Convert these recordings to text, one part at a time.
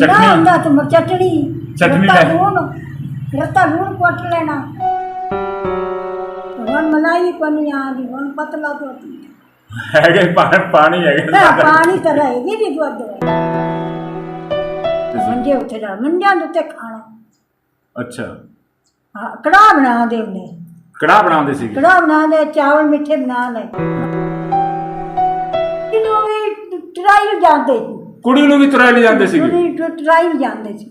ਬਿਨਾ ਚਟਨੀ? ਹੁੰਦਾ ਤੇ ਮ- ਚਟਣੀ। ਚਟਨੀ ਰੱਤਾ ਲੈ। ਲੂਣ ਰੱਤਾ ਲੂਣ ਕੁੱਟ ਲੈਣਾ। ਹੁਣ ਮਲਾਈ ਪਨੀ ਆ ਗਈ ਹੁਣ ਪਤਲਾ ਦੁੱਧ। ਹੈਗੇ ਪਾ- ਪਾਣੀ ਹੈਗੇ। ਤਾਂ ਪਾਣੀ ਤਾਂ ਰਹੇਗੀ ਵੀ ਦੁੱਧ। ਮੰਜੇ ਉੱਤੇ ਜਾ ਮੰਜਿਆਂ ਦੇ ਉੱਤੇ ਖਾਣਾ। ਅੱਛਾ। ਹਾਂ ਕੜਾਹ ਬਣਾ ਦੇ ਉਹਨੇ। ਕੜਾਹ ਬਣਾਉਂਦੇ ਸੀ ਕੜਾਹ ਬਣਾ ਦੇ ਚਾਵਲ ਮਿੱਠੇ ਬਣਾ ਲੈ। ਵੀ ਟਰਾਈ ਜਾਂਦੇ ਸੀ। ਕੁੜੀ ਨੂੰ ਵੀ ਤੁਰੇ ਲੈ ਜਾਂਦੇ ਸੀਗੇ? ਉਹਦੀ ਟਰਾਈ ਜਾਂਦੇ ਸੀ।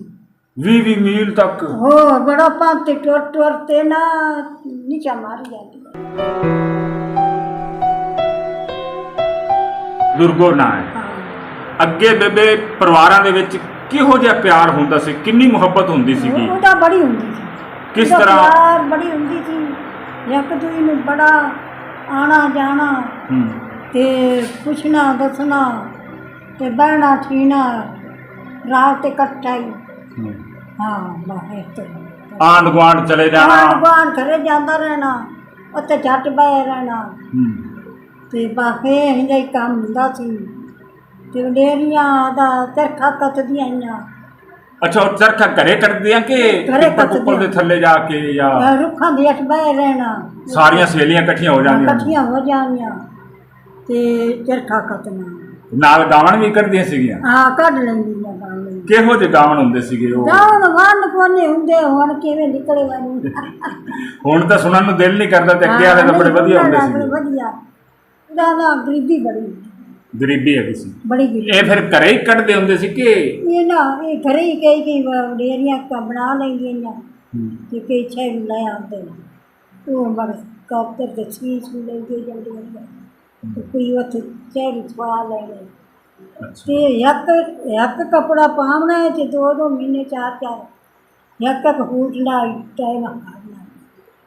20 20 ਮੀਲ ਤੱਕ। ਹੋਰ ਬੜਾ ਪੰਤ ਟੁਰ ਟੁਰ ਤੇ ਨਾ ਨੀਚਾ ਮਾਰ ਜਾਂਦੀ ਦੁਰਗੋ ਨਾ ਹੈ ਹਾਂ। ਅੱਗੇ ਬੇਬੇ ਪਰਿਵਾਰਾਂ ਦੇ ਵਿੱਚ ਕਿਹੋ ਜਿਹਾ ਪਿਆਰ ਹੁੰਦਾ ਸੀ? ਕਿੰਨੀ ਮੁਹੱਬਤ ਹੁੰਦੀ ਸੀਗੀ? ਉਹਦਾ ਬੜੀ ਹੁੰਦੀ ਸੀ। ਕਿਸ ਉਹਦਾ ਤਰ੍ਹਾਂ? ਪਿਆਰ ਬੜੀ ਹੁੰਦੀ ਸੀ। ਇੱਕ ਦੂਜੀ ਨੂੰ ਬੜਾ ਆਣਾ ਜਾਣਾ ਹੂੰ। ਤੇ ਪੁੱਛਣਾ ਦੱਸਣਾ ਤੇ ਬਹਿਣਾ ਠੀਣਾ ਰਾਤ ਤੇ ਇਕੱਠਾ ਹੀ। ਬਾਹਰ ਤੇ ਆਂਢ ਗੁਆਂਢ ਚਲੇ ਜਾਣਾ। ਬਾਹਰ ਘਰੇ ਜਾਂਦਾ ਰਹਿਣਾ। ਉੱਥੇ ਝੱਟ ਬਹਿ ਰਹਿਣਾ। ਤੇ ਬਾਕੀ ਇਹਦਾ ਹੀ ਕੰਮ ਹੁੰਦਾ ਸੀ। ਤੇ ਡੇਰੀਆਂ ਦਾ ਚਰਖਾ ਕੱਤਦੀਆਂ ਆਈਆਂ। ਅੱਛਾ ਉਹ ਚਰਖਾ ਘਰੇ ਕੱਟਦੇ ਆ ਕਿ ਘਰੇ ਦੇ। ਥੱਲੇ ਜਾ ਕੇ ਜਾਂ ਰੁੱਖਾਂ ਦੇ ਹੇਠ ਬਹਿ ਰਹਿਣਾ। ਸਾਰੀਆਂ ਸਹੇਲੀਆਂ ਇਕੱਠੀਆਂ ਹੋ ਜਾਂਦੀਆਂ ਇਕੱਠੀਆਂ ਹੋ ਜਾਣੀਆਂ। ਤੇ ਚਰਖਾ ਕੱਤਣਾ ਨਾਲ ਗਾਵਣ ਵੀ ਕੱਢਦੀਆਂ ਸੀਗੀਆਂ। ਹਾਂ ਕੱਢ ਲੈਂਦੀਆਂ ਗਾਣੇ ਕਿਹੋ ਜਿਹੇ ਗਾਵਣ ਹੁੰਦੇ ਸੀਗੇ ਉਹ? ਗਾਉਣ ਵੰਨ ਕੋਨੇ ਹੁੰਦੇ ਹੁਣ ਕਿਵੇਂ ਨਿਕਲੇ ਵਾਲੀ ਹੁਣ ਤਾਂ ਸੁਣਨ ਨੂੰ ਦਿਲ ਨਹੀਂ ਕਰਦਾ ਤੇ ਅੱਗੇ ਵਾਲੇ ਤਾਂ ਬੜੇ ਵਧੀਆ ਹੁੰਦੇ ਸੀਗੇ। ਵਧੀਆ। ਉਹਦਾ ਨਾ ਗਰੀਬੀ ਬੜੀ ਗਰੀਬੀ ਹੈਗੀ ਸੀ। ਬੜੀ ਗਰੀਬੀ। ਇਹ ਫਿਰ ਘਰੇ ਹੀ ਕੱਢਦੇ ਹੁੰਦੇ ਸੀ ਕਿ? ਇਹ ਨਾ ਇਹ ਘਰੇ ਹੀ ਕਈ ਕਈ ਡੇਰੀਆਂ ਕ ਬਣਾ ਲੈਂਦੀਆਂ ਤੇ ਕਈ ਛੇ ਨੂੰ ਲੈ ਆਉਂਦੇ ਨੇ। ਉਹ ਮਰ ਕਾਪਟਰ ਦੇ ਚੀਜ਼ ਨੂੰ ਲੈ ਕੇ ਜਾਂਦੇ ਨੇ। ਤੇ ਕੋਈ ਉੱਥੇ ਚਹਿਰੀ ਸਵਾ ਲੈ ਲੈ ਅੱਛਾ। ਤੇ ਇੱਕ ਇੱਕ ਕਪੜਾ ਪਾਉਣਾ ਹੈ ਤੇ ਦੋ ਦੋ ਮਹੀਨੇ ਚਾਰ ਚਾਰ ਇੱਕ ਇੱਕ ਫੂਟ ਨਾਲ ਟਾਈਮ ਹਾਰਨਾ।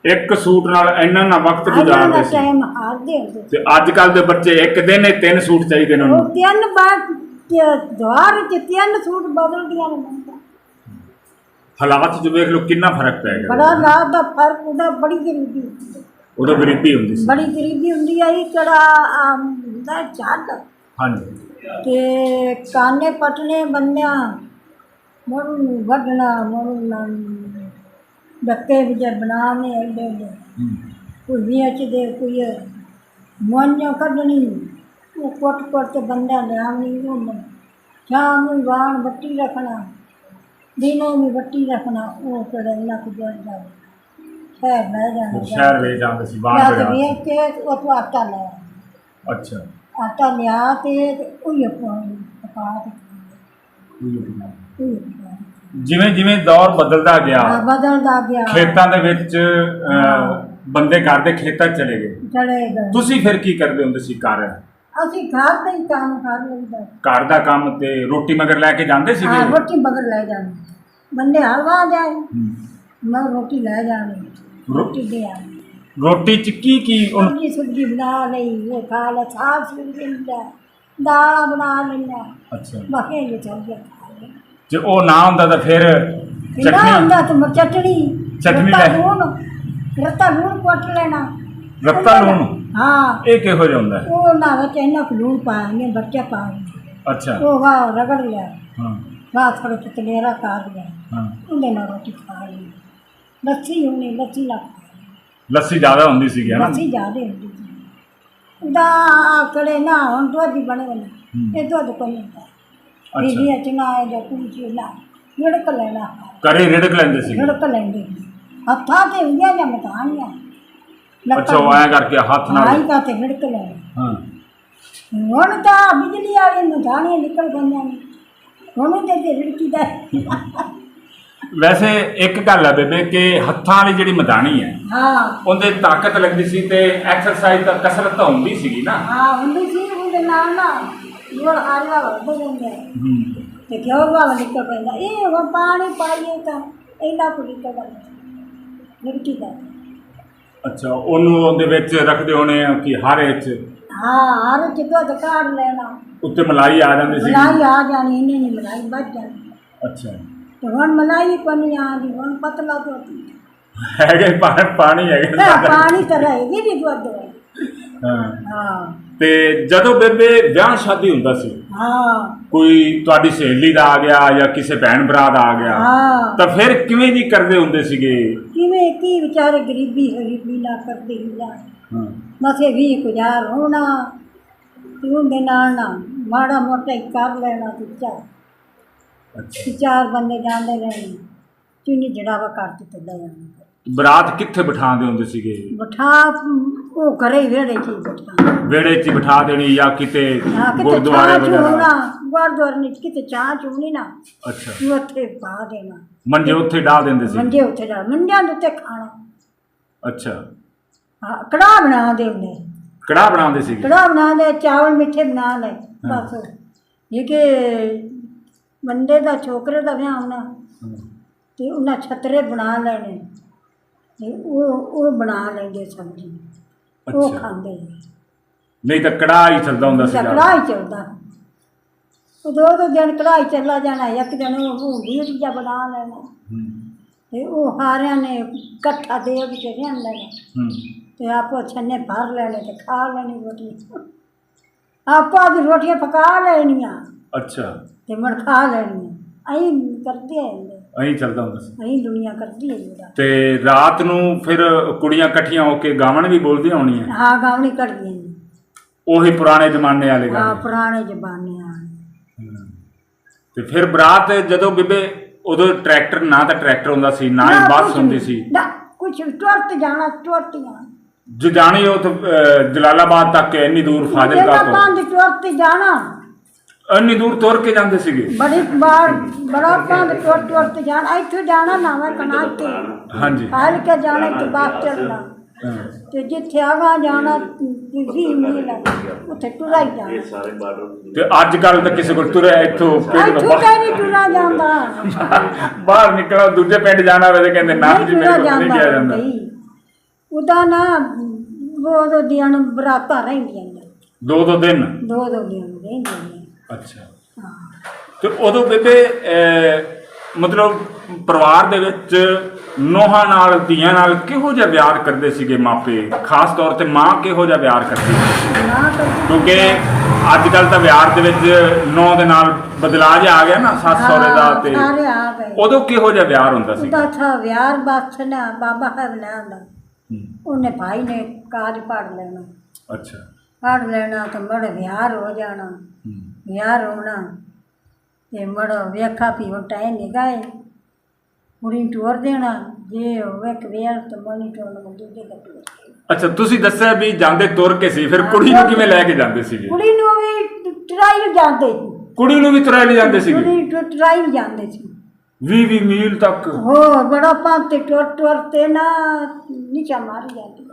ਇੱਕ ਸੂਟ ਨਾਲ ਇੰਨਾ ਨਾ ਵਕਤ ਗੁਜ਼ਾਰਦੇ ਸੀ। ਟਾਈਮ ਹਾਰਦੇ ਹੁੰਦੇ। ਤੇ ਅੱਜ ਕੱਲ ਦੇ ਬੱਚੇ ਇੱਕ ਦਿਨ ਇਹ ਤਿੰਨ ਸੂਟ ਚਾਹੀਦੇ ਨੇ ਉਹ ਉਹਨਾਂ। ਨੂੰ ਤਿੰਨ ਬਾਰ ਦਵਾਰ ਚ ਤਿੰਨ ਸੂਟ ਬਦਲਦੀਆਂ ਨੇ ਬੰਦਾ ਹਾਲਾਤ 'ਚ ਵੇਖ ਲਓ ਕਿੰਨਾ ਫ਼ਰਕ ਪੈ ਗਿਆ। ਬੜਾ ਰਾਤ ਦਾ ਫ਼ਰਕ ਉਹਦਾ ਬੜੀ ਗਰੀਬੀ ਹੁੰਦੀ ਹੈ। ਉਦੋਂ ਗਰੀਬੀ ਹੁੰਦੀ ਸੀ। ਬੜੀ ਗਰੀਬੀ ਹੁੰਦੀ ਇਹ ਕਿਹੜਾ ਆਮ ਹੁੰਦਾ ਛੱਡ ਹਾਂਜੀ। ਤੇ ਕਾਨੇ ਪਟਨੇ ਬੰਨਿਆ ਮਰੂ ਨੂੰ ਵੱਢਣਾ ਮਰੂ ਨਾਲ ਡੱਕੇ ਵਿਚਾਰ ਬਣਾਉਣੇ ਐਡੇ ਐਡੇ। ਕੋਈ ਵੇਚ ਦੇ ਕੋਈ ਮੋਨਿਓ ਕੱਢਣੀ ਉਹ ਕੁੱਟ ਕੁੱਟ ਕੇ ਬੰਦਿਆਂ ਲਿਆਉਣੀ ਉਹ ਸ਼ਾਮ ਨੂੰ ਵਾਣ ਬੱਟੀ ਰੱਖਣਾ ਦਿਨੋਂ ਵੀ ਬੱਟੀ ਰੱਖਣਾ ਉਹ ਕਿਹੜਾ ਇੰਨਾ ਕੁ ਸ਼ਹਿਰ ਲੈ ਜਾਣਾ ਸ਼ਹਿਰ ਜਾਂਦੇ ਸੀ ਜਾਂ ਬਾਹਰ ਤੇ ਦੇ ਵੇਚ ਕੇ ਉਹ ਤੋਂ ਆਟਾ ਲੈ। ਅੱਛਾ। ਆਟਾ ਲਿਆ ਤੇ ਉਹੀ ਪਾਣੀ ਪਕਾ ਕੇ ਉਹੀ ਪਕਾ ਜਿਵੇਂ ਜਿਵੇਂ ਦੌਰ ਬਦਲਦਾ ਗਿਆ ਆ ਬਦਲਦਾ ਗਿਆ। ਖੇਤਾਂ ਦੇ ਵਿੱਚ ਅਹ, ਬੰਦੇ ਘਰ ਦੇ ਖੇਤਾਂ 'ਚ ਚਲੇ ਗਏ। ਚਲੇ ਗਏ। ਤੁਸੀਂ ਫਿਰ ਕੀ ਕਰਦੇ ਹੁੰਦੇ ਸੀ ਘਰ? ਅਸੀਂ ਘਰ ਤੇ ਹੀ ਕੰਮ ਕਰ ਲਈਦਾ। ਘਰ ਦਾ ਕੰਮ ਤੇ ਰੋਟੀ ਮਗਰ ਲੈ ਕੇ ਜਾਂਦੇ ਹਾਂ ਸੀਗੇ ਰੋਟੀ ਬਗਰ ਲੈ ਜਾਣੀ ਬੰਦੇ ਹਲਵਾ ਜਾਏ। ਹੂੰ। ਮੈਂ ਰੋਟੀ ਲੈ ਜਾਣੀ। ਰੋਟੀ ਦੇ ਆਣੀ ਰੋਟੀ 'ਚ ਕੀ ਕੀ ਹੁਣ ਸਬਜ਼ੀ ਸੁਬਜ਼ੀ ਬਣਾ ਲਈ ਉਹ ਖਾ ਲੈ ਸਾਗ ਸੁਬਜ਼ੀ ਲੈਂਦਾ ਦਾਲਾਂ ਬਣਾ ਲੈਂਦਾ। ਅੱਛਾ। ਬਾਕੀ ਇਹ ਸਬਜ਼ੀਆਂ ਖਾ ਲੈ ਜੇ ਉਹ ਨਾ ਹੁੰਦਾ ਤਾਂ ਫਿਰ ਕਿੰਨਾ ਚਟਨੀ ਹੁੰਦਾ ਤੇ ਮ- ਚਟਣੀ ਰੱਤਾ ਲੈ। ਲੂਣ ਰੱਤਾ ਲੂਣ ਕੁੱਟ ਲੈਣਾ। ਰੱਤਾ ਲੂਣ? ਹਾਂ। ਇਹ ਕਿਹੋ ਜਿਹਾ ਹੁੰਦਾ? ਹੈ? ਉਹ ਨਾ ਵਿੱਚ ਇਹਨਾਂ ਕੁ ਲੂਣ ਪਾਉਂਗੇ ਬੱਚਾ ਪਾਉਂਗੇ ਅੱਛਾ। ਉਹ ਵਾ ਰਗੜ ਲਿਆ। ਹਾਂ। ਵਾ ਥੋੜਾ ਚਤਲੇਰਾ ਕਰ ਲਿਆ। ਹਾਂ। ਉਹਦੇ ਨਾਲ ਰੋਟੀ ਖਾ ਲਈ। ਲੱਸੀ ਹੁੰਦੀ ਲੱਸੀ ਨਾ ਲੱਸੀ ਜ਼ਿਆਦਾ ਹੁੰਦੀ ਸੀਗੀ ਹਨਾ ਲੱਸੀ ਜ਼ਿਆਦੇ ਹੁੰਦੀ ਸੀ। ਦਾ ਕੜੇ ਨਾ ਹੁਣ ਦੁੱਧ ਹੀ ਬਣੇ ਨੇ ਇਹ ਦੁੱਧ ਕੋਈ ਨਹੀਂ ਅੱਛਾ। ਇਹ ਅਚਨਾ ਹੈ ਜਾਂ ਕੁਝ ਨਾ ਨਿੜਕ ਲੈਣਾ। ਘਰੇ ਰਿੜਕ ਲੈਂਦੇ ਸੀ ਨਿੜਕ ਲੈਂਦੇ ਹੱਥਾਂ ਤੇ ਹੁੰਦੀਆਂ ਜਾਂ ਮਤਾਨੀਆਂ? ਅੱਛਾ ਉਹ ਐਂ ਕਰਕੇ ਹੱਥ ਨਾਲ। ਤਾਂ ਤੇ ਨਿੜਕ ਲੈਣਾ। ਹਾਂ। ਹੁਣ ਤਾਂ ਬਿਜਲੀ ਵਾਲੀ ਮਤਾਨੀਆਂ ਨਿਕਲ ਗਈਆਂ ਨੇ। ਹੁਣ ਤੇ ਤੇ ਰਿੜਕੀ ਦਾ ਵੈਸੇ ਇੱਕ ਗੱਲ ਹੈ ਬੇਬੇ ਕਿ ਹੱਥਾਂ ਵਾਲੀ ਜਿਹੜੀ ਮਦਾਨੀ ਹੈ ਹਾਂ। ਉਹਦੇ ਤਾਕਤ ਲੱਗਦੀ ਸੀ ਤੇ ਐਕਸਰਸਾਈਜ਼ ਤਾਂ ਕਸਰਤ ਤਾਂ ਹੁੰਦੀ ਸੀਗੀ ਨਾ। ਹਾਂ ਹੁੰਦੀ ਸੀ ਉਹਦੇ ਨਾਲ ਨਾ ਜੋੜ ਹਾਰਿਆ ਵੱਧ ਜਾਂਦੇ ਹੂੰ। ਤੇ ਕਿਉਂ ਬਾਵਾ ਨਿਕਲ ਪੈਂਦਾ। ਇਹ ਹੁਣ ਪਾਣੀ ਪਾਈਏ ਤਾਂ ਇੰਨਾ ਕੁ ਨਿਕਲਦਾ ਨਿਕਟੀ ਦਾ। ਅੱਛਾ ਉਹਨੂੰ ਉਹਦੇ ਵਿੱਚ ਰੱਖਦੇ ਹੋਣੇ ਆ ਕਿ ਹਾਰੇ ਵਿੱਚ? ਹਾਂ ਹਰ ਚੀਜ਼ਾਂ ਦਾ ਕਾੜ ਲੈਣਾ। ਉੱਤੇ ਮਲਾਈ ਆ ਜਾਂਦੀ ਸੀ ਮਲਾਈ ਆ ਜਾਣੀ ਇੰਨੇ ਨਹੀਂ ਮਲਾਈ ਵੱਜ ਜਾਣੀ। ਅੱਛਾ। ਤੇ ਹੁਣ ਮਲਾਈ ਪਨੀ ਆ ਗਈ ਹੁਣ ਪਤਲਾ ਦੁੱਧ ਹੈਗੇ ਪਾ- ਪਾਣੀ ਹੈਗੇ ਤਾਂ ਪਾਣੀ ਤਾਂ ਰਹੇਗੀ ਵੀ ਦੁੱਧ। ਹਾਂ। ਹਾਂ। ਤੇ ਜਦੋਂ ਬੇਬੇ ਵਿਆਹ ਸ਼ਾਦੀ ਹੁੰਦਾ ਸੀ ਹਾਂ। ਕੋਈ ਤੁਹਾਡੀ ਸਹੇਲੀ ਦਾ ਆ ਗਿਆ ਜਾਂ ਕਿਸੇ ਭੈਣ ਭਰਾ ਦਾ ਆ ਗਿਆ ਹਾਂ। ਤਾਂ ਫਿਰ ਕਿਵੇਂ ਜੀ ਕਰਦੇ ਹੁੰਦੇ ਸੀਗੇ? ਕਿਵੇਂ ਕੀ ਵਿਚਾਰੇ ਗਰੀਬੀ ਗਰੀਬੀ ਨਾ ਕਰਦੇ ਹੀ। ਜਾ ਹਾਂ ਮਸੇ ਵੀ ਗੁਜ਼ਾਰ ਹੋਣਾ ਤੇ ਉਹਦੇ ਨਾਲ ਨਾ ਮਾੜਾ ਮੋਟਾ ਹੀ ਕਰ ਲੈਣਾ ਤੇ ਚਾਰ ਅੱਛਾ। ਚਾਰ ਬੰਦੇ ਜਾਂਦੇ ਰਹਿਣੇ ਚੁੰਨੀ ਜੜਾਵਾ ਕਰ ਤੇ ਤੇ ਲੈ ਜਾਣਾ ਬਰਾਤ ਕਿੱਥੇ ਬਿਠਾਉਂਦੇ ਹੁੰਦੇ ਸੀਗੇ? ਬਿਠਾ ਉਹ ਘਰੇ ਹੀ ਵਿਹੜੇ ਚ ਹੀ ਬਿਠਾ। ਵਿਹੜੇ 'ਚ ਹੀ ਬਿਠਾ ਦੇਣੀ ਜਾਂ ਕਿਤੇ ਹਾਂ ਕਿਤੇ ਗੁਰਦੁਆਰੇ ਚਾਹ ਚੂਣਾ ਵਗੈਰਾ ਗੁਰਦੁਆਰੇ ਨਹੀਂ ਕਿਤੇ ਚਾਹ ਚੂਣੀ ਨਾ। ਅੱਛਾ। ਤੂੰ ਉੱਥੇ ਪਾ ਦੇਣਾ। ਮੰਜੇ ਉੱਥੇ ਢਾ ਦਿੰਦੇ ਸੀ? ਮੰਜੇ ਉੱਥੇ ਦਾ ਮੰਜਿਆਂ ਦੇ ਉੱਤੇ ਖਾਣਾ। ਅੱਛਾ। ਹਾਂ ਕੜਾਹ ਬਣਾ ਦੇ ਉਹਨੇ। ਕੜਾਹ ਬਣਾਉਂਦੇ ਸੀਗੇ? ਕੜਾਹ ਬਣਾ ਦੇ ਚਾਵਲ ਮਿੱਠੇ ਬਣਾ ਲੈ ਬਸ। ਇਹ ਕਿ ਬੰਦੇ ਦਾ ਛੋਕਰੇ ਦਾ ਵਿਆਹ ਹੋਣਾ। ਤੇ ਉਹਨਾਂ ਛਤਰੇ ਬਣਾ ਲੈਣੇ। ਤੇ ਉਹ ਉਹ ਬਣਾ ਲੈਂਦੇ ਸਬਜ਼ੀ। ਉਹ ਅੱਛਾ। ਖਾਂਦੇ। ਨਹੀਂ ਤਾਂ ਕੜਾਹ ਹੀ ਚੱਲਦਾ ਹੁੰਦਾ ਤਾਂ ਸੀਗਾ ਕੜਾਹ ਚੱਲਦਾ। ਉਹ ਦੋ ਦੋ ਦਿਨ ਕੜਾਹ ਚੱਲਾ ਜਾਣਾ ਇੱਕ ਦਿਨ ਉਹ ਹੁੰਦੀ ਚੀਜ਼ਾਂ ਬਣਾ ਲੈਣਾ। ਹੂੰ ਤੇ ਉਹ ਹਾਰਿਆਂ ਨੇ ਇਕੱਠਾ ਦੇ ਵਿੱਚ ਰਹਿਣ ਲੈਣਾ। ਹੂੰ ਤੇ ਆਪੋ ਛੰਨੇ ਭਰ ਲੈਣੇ ਤੇ ਖਾ ਲੈਣੀ ਰੋਟੀ। ਆਪੋ ਦੀ ਰੋਟੀਆਂ ਪਕਾ ਲੈਣੀਆਂ। ਅੱਛਾ। ਤੇ ਮੜ ਖਾ ਲੈਣੀਆਂ ਐਂ ਕਰਦੇ ਆਂਦੇ ਐਂ ਚੱਲਦਾ ਹੁੰਦਾ ਸੀ। ਐਂ ਦੁਨੀਆ ਕਰਦੀ ਹੈ ਜਿਹੜਾ ਤੇ ਰਾਤ ਨੂੰ ਫਿਰ ਕੁੜੀਆਂ ਇਕੱਠੀਆਂ ਹੋ ਕੇ ਗਾਵਣ ਵੀ ਬੋਲਦੀਆਂ ਹੋਣੀਆਂ? ਹਾਂ ਗਾਵਣੀ ਕਰਦੀਆਂ ਨੇ। ਉਹੀ ਪੁਰਾਣੇ ਜ਼ਮਾਨੇ ਵਾਲੇ ਹਾਂ ਗਾਣੇ ਪੁਰਾਣੇ ਜ਼ਮਾਨੇ ਆ। ਤੇ ਫਿਰ ਬਰਾਤ ਜਦੋਂ ਬੀਬੇ ਉਦੋਂ ਟਰੈਕਟਰ ਨਾ ਤਾਂ ਟਰੈਕਟਰ ਹੁੰਦਾ ਸੀ ਨਾ ਹੀ ਬੱਸ ਹੁੰਦੀ ਸੀ। ਨਾ ਕੁਛ ਟੁਰਤ ਜਾਣਾ ਟੁਰਤੀਆਂ ਜੋ ਜਾਣੀ ਉਹ ਤਾਂ, ਅਹ, ਜਲਾਲਾਬਾਦ ਤੱਕ ਇੰਨੀ ਦੂਰ ਫਾਜ਼ਿਲਕਾ ਤੋਂ। ਜਾਣਾ। ਇੰਨੀ ਦੂਰ ਤੁਰ ਕੇ ਜਾਂਦੇ ਸੀਗੇ। ਬੜੀ ਬਾਰ ਬੜਾ ਪੰਜ ਟੁਰ ਟੁਰਤ ਜਾਣਾ ਇੱਥੋਂ ਜਾਣਾ ਨਾ ਮੈਂ ਕਨਾ ਤੇ ਹਾਂਜੀ। ਹਾਲ ਕੇ ਜਾਣਾ ਤੇ ਬਾਤ ਚੜਨਾ ਹਾਂ। ਤੇ ਜਿੱਥੇ ਆਗਾ ਜਾਣਾ ਵੀ ਮੀਲ ਹੈ, ਉੱਥੇ ਟੁਰਾ ਹੀ ਜਾਣਾ। ਤੇ ਅੱਜ ਕੱਲ ਤਾਂ ਕਿਸੇ ਕੋਲ ਤੁਰਿਆ ਇੱਥੋਂ ਪਿੰਡ ਤੋਂ ਇੱਥੋਂ ਬਾਹਰ- ਤਾਂ ਨਹੀਂ ਟੁਰਾ ਜਾਂਦਾ। ਬਾਹਰ ਨਿਕਲੋ ਦੂਜੇ ਪਿੰਡ ਜਾਣਾ ਹੋਵੇ ਤੇ ਕਹਿੰਦੇ ਨਾ ਜੀ ਮੇਰੇ ਕੋਲ ਨਹੀਂ ਗਿਆ ਜਾਂਦਾ ਉਹਦਾ ਨਾ ਉਹ ਦੋ ਦਿਨ ਬਰਾਤਾਂ ਰਹਿੰਦੀਆਂ ਨੇ। ਦੋ ਦੋ ਦਿਨ? ਦੋ ਦੋ ਦਿਨ ਰਹਿੰਦੀਆਂ ਨੇ। ਅੱਛਾ। ਹਾਂ ਤੇ ਉਦੋਂ ਬੇਬੇ ਅਹ, ਮਤਲਬ ਪਰਿਵਾਰ ਦੇ ਵਿੱਚ ਨੋਹਾਂ ਨਾਲ ਧੀਆਂ ਨਾਲ ਕਿਹੋ ਜਿਹਾ ਪਿਆਰ ਕਰਦੇ ਸੀਗੇ ਮਾਪੇ? ਖਾਸ ਤੌਰ ਤੇ ਮਾਂ ਕਿਹੋ ਜਿਹਾ ਪਿਆਰ ਕਰਦੀ ਸੀ? ਨਾ ਕਰਦੀ ਕਿਉਂਕਿ ਅੱਜ ਕੱਲ ਤਾਂ ਵਿਆਹ ਦੇ ਵਿੱਚ ਨੌ ਦੇ ਨਾਲ ਬਦਲਾਅ ਜਿਹਾ ਆ ਗਿਆ ਨਾ ਸੱਸ ਸਹੁਰੇ ਦਾ ਤੇ ਸਾਰੇ ਆ ਗਏ। ਉਦੋਂ ਕਿਹੋ ਜਿਹਾ ਵਿਆਹ ਹੁੰਦਾ ਸੀ? ਉਹਦਾ ਥਾ ਵਿਆਹ ਬਸਣਾ ਬਾਬਾ ਹੈ ਲੈਣਾ ਹੂੰ, ਉਹਨੇ ਭਾਈ ਨੇ ਕਾਜ ਪੜ ਲੈਣਾ। ਅੱਛਾ। ਪੜ ਲੈਣਾ ਤਾਂ ਮੜ ਵਿਆਹ ਹੋ ਜਾਣਾ। ਹੂੰ, ਵੇਖਾ ਵੀ ਹੁਣ ਟਾਈਮ ਨਿਗਾਏ ਕੁੜੀ ਟੋਰ ਦੇਣਾ ਜੇ ਹੋਵੇ ਕਿ ਵਿਆਹ ਤਾਂ ਮਣੀ ਟੋਰ ਨੂੰ ਦੂਜੇ ਟੋਰ ਅੱਛਾ ਤੁਸੀਂ ਦੱਸਿਆ ਵੀ ਜਾਂਦੇ ਤੁਰ ਕੇ ਸੀ ਫਿਰ ਕੁੜੀ ਨੂੰ ਕਿਵੇਂ ਲੈ ਕੇ ਜਾਂਦੇ ਸੀਗੇ? ਕੁੜੀ ਨੂੰ ਵੀ ਟਰਾਈ ਜਾਂਦੇ ਸੀ। ਕੁੜੀ ਨੂੰ ਵੀ ਲੈ ਜਾਂਦੇ ਸੀਗੇ? ਕੁੜੀ ਨੂੰ ਟਰਾਈ ਜਾਂਦੇ ਸੀ। 20 20 ਮੀਲ ਤੱਕ? ਹੋਰ ਬੜਾ ਪੰਤ ਤੇ ਟੋਰ ਟੋਰ ਤੇ ਨਾ ਨੀਚਾ ਮਾਰ ਜਾਂਦੀ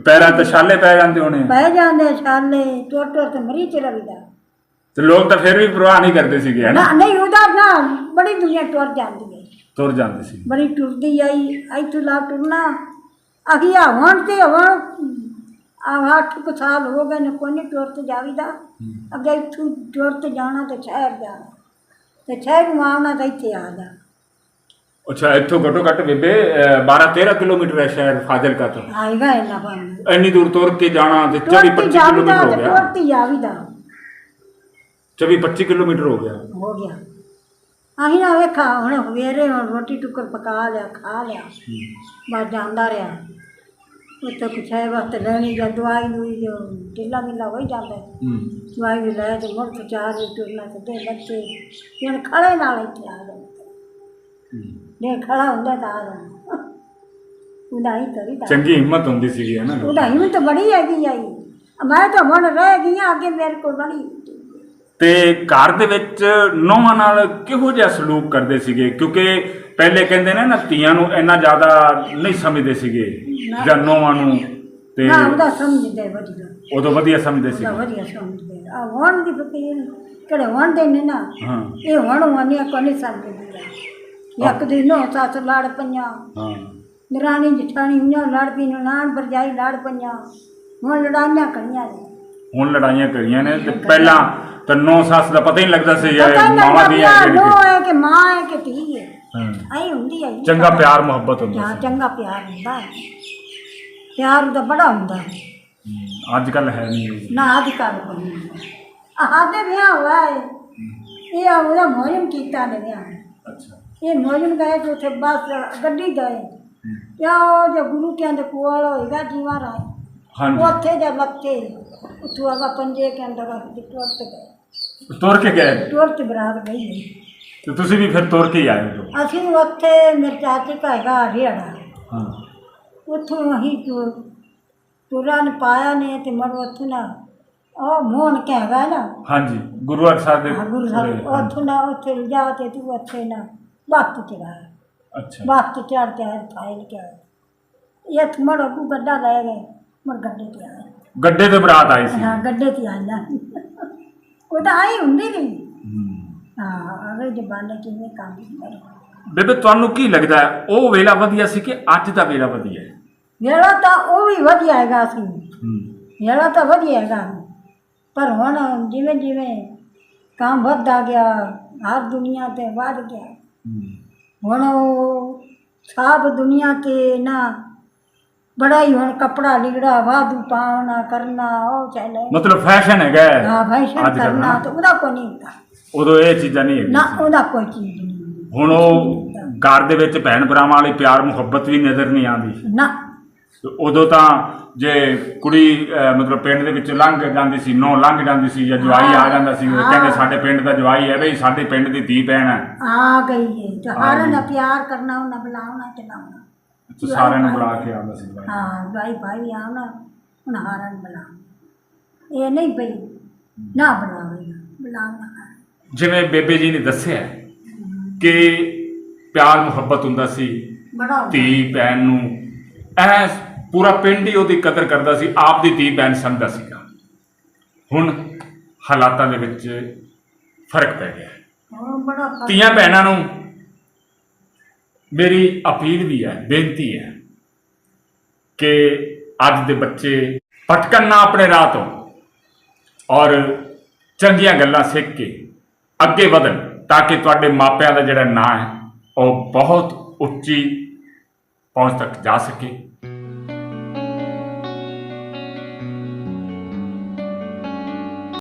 ਪੈਰਾਂ ਤੇ ਛਾਲੇ ਪੈ ਜਾਂਦੇ ਹੋਣੇ। ਬਹਿ ਜਾਂਦੇ ਛਾਲੇ ਟੋਰ ਟੋਰ ਤੇ ਮਰੀ ਚ ਰਵੀਦਾ ਤੇ ਲੋਕ ਤਾਂ ਫਿਰ ਵੀ ਪਰਵਾਹ ਨਹੀਂ ਕਰਦੇ ਸੀਗੇ ਹਨਾ ਨਾ? ਨਹੀਂ ਉਹਦਾ ਨਾ ਬੜੀ ਦੁਨੀਆ ਟੁਰ ਜਾਂਦੀ ਹੈ। ਤੁਰ ਜਾਂਦੇ ਸੀ। ਬੜੀ ਟੁਰਦੀ ਆਈ ਇੱਥੋਂ ਲਾ ਟੁਰਨਾ। ਅਗੀ ਹੁਣ ਤੇ ਹੁਣ ਆ ਅੱਠ ਕੁ ਸਾਲ ਹੋ ਗਏ ਨੇ ਕੋਈ ਨਹੀਂ ਟੁਰ ਤੇ ਜਾਵੀਦਾ ਅੱਗੇ ਇੱਥੋਂ ਟੁਰ ਤੇ ਜਾਣਾ ਤੇ ਸ਼ਹਿਰ ਜਾਣਾ। ਤੇ ਸ਼ਹਿਰ ਨੂੰ ਆਉਣਾ ਤਾਂ ਇੱਥੇ ਆ ਜਾ। ਅੱਛਾ ਇੱਥੋਂ ਘੱਟੋ ਘੱਟ ਬੇਬੇ 12 13 ਕਿਲੋਮੀਟਰ ਹੈ ਸ਼ਹਿਰ ਫਾਜ਼ਿਲਕਾ ਤੋਂ। ਆਏਗਾ ਇਹਨਾਂ ਪਾਣੀ ਇੰਨੀ ਦੂਰ ਤੁਰ ਕੇ ਜਾਣਾ ਤੇ 24 ਟੁਰ ਤੇ 25 ਜਾਵੀਦਾ ਕਿਲੋਮੀਟਰ ਹੋ ਗਿਆ। ਟੁਰ ਤੇ ਜਾਵੀਦਾ 24 25 ਕਿਲੋਮੀਟਰ ਹੋ ਗਿਆ। ਹੋ ਗਿਆ। ਅਸੀਂ ਨਾ ਵੇਖਾ ਹੁਣ ਸਵੇਰੇ ਹੁਣ ਰੋਟੀ ਟੁੱਕਰ ਪਕਾ ਲਿਆ ਖਾ ਲਿਆ। ਬਸ ਜਾਂਦਾ ਰਿਹਾ। ਉੱਥੇ ਕੁਛ ਹੈ ਵਕਤ ਲੈਣੀ ਜਾਂ ਦਵਾਈ ਦੂਈ ਜੋ ਢਿੱਲਾ ਮਿੱਲਾ ਹੋ ਹੀ ਜਾਂਦਾ। ਹੈ। ਹੂੰ ਦਵਾਈ ਵੀ ਲੈ ਤੇ ਮੁੜ ਚਾਰ ਵੀ ਟੁਰਨਾ ਤੇ ਦੇ ਬੱਚੇ ਹੁਣ ਖੜੇ ਨਾਲ ਇੱਥੇ ਆ ਜਾਂਦੇ ਜੇ ਖੜਾ ਹੁੰਦਾ ਤਾਂ ਆ ਜਾਂਦਾ। ਉਹਦਾ ਹੀ ਕਰੀ ਤਾਂ ਚੰਗੀ ਹਿੰਮਤ ਹੁੰਦੀ ਸੀਗੀ ਹੈ ਨਾ। ਉਹਦਾ ਹੀ ਤਾਂ ਬੜੀ ਹੈਗੀ ਆਈ। ਮੈਂ ਤਾਂ ਹੁਣ ਰਹਿ ਗਈ ਹਾਂ, ਅੱਗੇ ਮੇਰੇ ਕੋਲ ਬੜੀ। ਤੇ ਘਰ ਦੇ ਵਿੱਚ ਨੌਵਾਂ ਨਾਲ ਕਿਹੋ ਜਿਹਾ ਸਲੂਕ ਕਰਦੇ ਸੀਗੇ? ਕਿਉਂਕਿ ਪਹਿਲੇ ਕਹਿੰਦੇ ਨੇ ਨਾ ਧੀਆਂ ਨੂੰ ਇੰਨਾ ਜ਼ਿਆਦਾ ਨਹੀਂ ਸਮਝਦੇ ਸੀਗੇ ਜਾਂ ਨੌਵਾਂ ਨੂੰ ਤੇ ਨਾ ਉਹਦਾ ਸਮਝਦੇ ਵਧੀਆ। ਉਦੋਂ ਵਧੀਆ ਸਮਝਦੇ ਸੀ ਉਹਦਾ ਵਧੀਆ ਸਮਝਦੇ। ਆ ਹੁਣ ਦੀ ਫਕੀਰ ਕਿਹੜੇ ਹੁਣ ਦੇ ਨੇ ਨਾ ਹਾਂ। ਇਹ ਹੁਣ ਵਾਨੀਆਂ ਕੋ ਨਹੀਂ ਸਮਝਦੀ ਆ। ਇੱਕ ਦਿਨ ਨੋ ਸੱਸ ਲੜ ਪਈਆਂ। ਹਾਂ। ਦਰਾਣੀ ਜਠਾਣੀ ਉਹਨਾਂ ਲੜ ਪਈ ਨਾਨ ਭਰਜਾਈ ਲੜ ਪਈਆਂ। ਹੁਣ ਲੜਾਈਆਂ ਕਰੀਆਂ ਨੇ। ਹੁਣ ਲੜਾਈਆਂ ਕਰੀਆਂ ਨੇ ਤੇ ਪਹਿਲਾਂ ਤਾਂ ਨੌ ਸੱਸ ਦਾ ਪਤਾ ਹੀ ਨਹੀਂ ਲੱਗਦਾ ਸੀ ਇਹ ਪਤਾ ਮਾਵਾਂ ਕਿਹੜੀ ਹੈ ਕਿ ਮਾਂ ਹੈ ਕਿ ਧੀ ਹੈ। ਹਾਂ। ਐ ਹੁੰਦੀ ਹੈ ਜੀ। ਚੰਗਾ ਪਿਆਰ ਮੁਹੱਬਤ ਹੁੰਦਾ ਹਾਂ ਸੀ। ਚੰਗਾ ਪਿਆਰ ਹੁੰਦਾ ਹੈ। ਪਿਆਰ ਉਹਦਾ ਬੜਾ ਹੁੰਦਾ ਹੈ। ਅੱਜ ਕੱਲ ਹੈ ਨਹੀਂ ਨਾ ਅੱਜ ਕੱਲ੍ਹ ਕੋਈ ਆਦੇ ਵਿਆਹ ਹੋਇਆ ਹੈ। ਇਹ ਉਹਦਾ ਮੋਜਮ ਕੀਤਾ ਨੇ ਵਿਆਹ। ਅੱਛਾ। ਇਹ ਮੋਜਮ ਗਏ ਤੇ ਉੱਥੇ ਬਸ ਗੱਡੀ ਗਏ। ਉਹ ਜੋ ਗੁਰੂ ਕਹਿੰਦੇ ਕੋਲ ਹੋਏਗਾ ਜੀਵਾ ਰਾਏ ਹਾਂਜੀ। ਉੱਥੇ ਜਾ ਲੱਤੇ ਉੱਥੋਂ ਆਗਾ ਪੰਜੇ ਕੇ ਅੰਦਰ ਆ ਕੇ ਟੁਰ ਤੇ ਗਏ। ਤੁਰ ਕੇ ਗਏ? ਤੇ ਬਰਾਤ ਗਈ ਹੈ। ਤੇ ਤੁਸੀਂ ਵੀ ਫਿਰ ਤੁਰ ਕੇ ਹੀ ਆਏ ਹੋ ਅਸੀਂ ਉੱਥੇ ਮੇਰੇ ਚਾਚੇ ਘਰ ਹੈਗਾ ਹਰਿਆਣਾ ਹਾਂ। ਉੱਥੋਂ ਅਸੀਂ ਤੁਰ ਤੁਰਾਂ ਨੇ ਪਾਇਆ ਨੇ ਤੇ ਮਰ ਉੱਥੋਂ ਨਾ ਉਹ ਮੋਹਨ ਕਹੇਗਾ ਨਾ। ਹਾਂਜੀ ਗੁਰੂ ਅਰਜਨ ਸਾਹਿਬ ਦੇ ਹਾਂ, ਗੁਰੂ ਸਾਹਿਬ ਹਾਂਜੀ। ਉੱਥੋਂ ਨਾ ਉੱਥੇ ਲਿਜਾ ਤੇ ਤੂੰ ਉੱਥੇ ਨਾ ਵਕਤ ਚੜਾਇਆ ਅੱਛਾ। ਵਕਤ ਚੜ ਕੇ ਆਇਆ ਫਾਈਲ ਕੇ ਆਇਆ ਇਹ ਮੜ ਅਗੂ ਗੱਡਾ ਲੈ ਗਏ। ਮਰ ਗੱਡੇ ਤੇ ਆਇਆ ਗੱਡੇ ਤੇ ਬਰਾਤ ਆਈ ਸੀ। ਹਾਂ ਗੱਡੇ ਤੇ ਆਇਆ ਉਹ ਤਾਂ ਆਈ ਹੁੰਦੀ ਨਹੀਂ ਹੂੰ। ਅਗਰ ਜ਼ਬਾਨੇ ਕਿਵੇਂ ਕੰਮ ਕਰ ਬੇਬੇ ਤੁਹਾਨੂੰ ਕੀ ਲੱਗਦਾ ਹੈ? ਉਹ ਵੇਲਾ ਵਧੀਆ ਸੀ ਕਿ ਅੱਜ ਦਾ ਵੇਲਾ ਵਧੀਆ ਹੈ? ਮੇਰਾ ਤਾਂ ਉਹ ਵੀ ਵਧੀਆ ਹੈਗਾ ਸੀ। ਹੂੰ। ਮੇਰਾ ਤਾਂ ਵਧੀਆ ਹੈਗਾ। ਪਰ ਹੁਣ ਜਿਵੇਂ ਜਿਵੇਂ ਕੰਮ ਵੱਧਦਾ ਗਿਆ ਹਰ ਦੁਨੀਆ ਤੇ ਵੱਧ ਗਿਆ। ਹੂੰ। ਹੁਣ ਉਹ ਸਭ ਦੁਨੀਆ ਤੇ ਨਾ ਬੜਾ ਹੀ ਹੁਣ ਕਪੜਾ ਲੀੜਾ ਵਾਧੂ ਪਾਉਣਾ ਕਰਨਾ ਉਹ ਚੱਲੇ। ਮਤਲਬ ਫੈਸ਼ਨ ਹੈਗਾ ਹੈ। ਹਾਂ ਫੈਸ਼ਨ ਅੱਜ ਕੱਲ੍ਹ ਕਰਨਾ ਨਾ। ਤੇ ਉਹਦਾ ਕੋਈ ਨਹੀਂ ਹੁੰਦਾ। ਉਦੋਂ ਇਹ ਚੀਜ਼ਾਂ ਨਹੀਂ ਨਾ ਹੈਗੀਆਂ। ਉਹਦਾ ਕੋਈ ਚੀਜ਼ ਨਹੀਂ ਹੁੰਦੀ। ਹੁਣ ਉਹ ਘਰ ਦੇ ਵਿੱਚ ਭੈਣ ਭਰਾਵਾਂ ਵਾਲੀ ਪਿਆਰ ਮੁਹੱਬਤ ਵੀ ਨਜ਼ਰ ਨਹੀਂ ਆਉਂਦੀ। ਨਾ। ਤੇ ਉਦੋਂ ਤਾਂ ਜੇ ਕੁੜੀ ਅਹ, ਮਤਲਬ ਪਿੰਡ ਦੇ ਵਿੱਚ ਲੰਘ ਜਾਂਦੀ ਸੀ ਨੌ ਲੰਘ ਜਾਂਦੀ ਸੀ ਜਾਂ ਜਵਾਈ ਆ ਜਾਂਦਾ ਸੀ ਉਹ। ਕਹਿੰਦੇ ਸਾਡੇ ਪਿੰਡ ਦਾ ਜਵਾਈ ਹੈ ਬਈ ਸਾਡੇ ਪਿੰਡ ਦੀ ਧੀ ਭੈਣ ਹੈ। ਆ ਗਈ ਹੈ। ਤੇ ਹਰ ਪਿਆਰ ਕਰਨਾ ਉਹਨਾਂ ਬੁਲਾਉਣਾ ਚਲਾਉਣਾ। ਤੇ ਸਾਰਿਆਂ ਨੂੰ ਬੁਲਾ ਕੇ ਆਉਂਦਾ ਸੀ ਜਵਾਈ ਹਾਂ ਭਾਈ ਭਾਈ ਆਉਣਾ ਹੁਣ ਹਾਰਨ ਬੁਲਾਉਣਾ ਇਹ ਨਹੀਂ ਪਈ ਨਾ ਬੁਲਾਵੇਗਾ ਬੁਲਾਉਣਾ ਜਿਵੇਂ ਬੇਬੇ ਜੀ ਨੇ ਦੱਸਿਆ ਕਿ ਪਿਆਰ ਮੁਹੱਬਤ ਹੁੰਦਾ ਸੀ ਬੜਾ। ਧੀ ਭੈਣ ਨੂੰ। ਐ ਪੂਰਾ ਪਿੰਡ ਹੀ ਉਹਦੀ ਕਦਰ ਕਰਦਾ ਸੀ ਆਪ ਦੀ ਧੀ ਭੈਣ ਸਮਝਦਾ ਸੀਗਾ। ਹੁਣ ਹਾਲਾਤਾਂ ਦੇ ਵਿੱਚ ਫ਼ਰਕ ਪੈ ਗਿਆ ਬੜਾ ਫਰਕ- ਧੀਆਂ ਭੈਣਾਂ ਨੂੰ ਮੇਰੀ ਅਪੀਲ ਵੀ ਹੈ, ਬੇਨਤੀ ਹੈ ਕਿ ਅੱਜ ਦੇ ਬੱਚੇ ਭਟਕਣ ਨਾ ਆਪਣੇ ਰਾਹ ਤੋਂ ਔਰ ਚੰਗੀਆਂ ਗੱਲਾਂ ਸਿੱਖ ਕੇ ਅੱਗੇ ਵਧਣ ਤਾਂ ਕਿ ਤੁਹਾਡੇ ਮਾਪਿਆਂ ਦਾ ਜਿਹੜਾ ਨਾਂ ਹੈ, ਉਹ ਬਹੁਤ ਉੱਚੀ ਪਹੁੰਚ ਤੱਕ ਜਾ ਸਕੇ।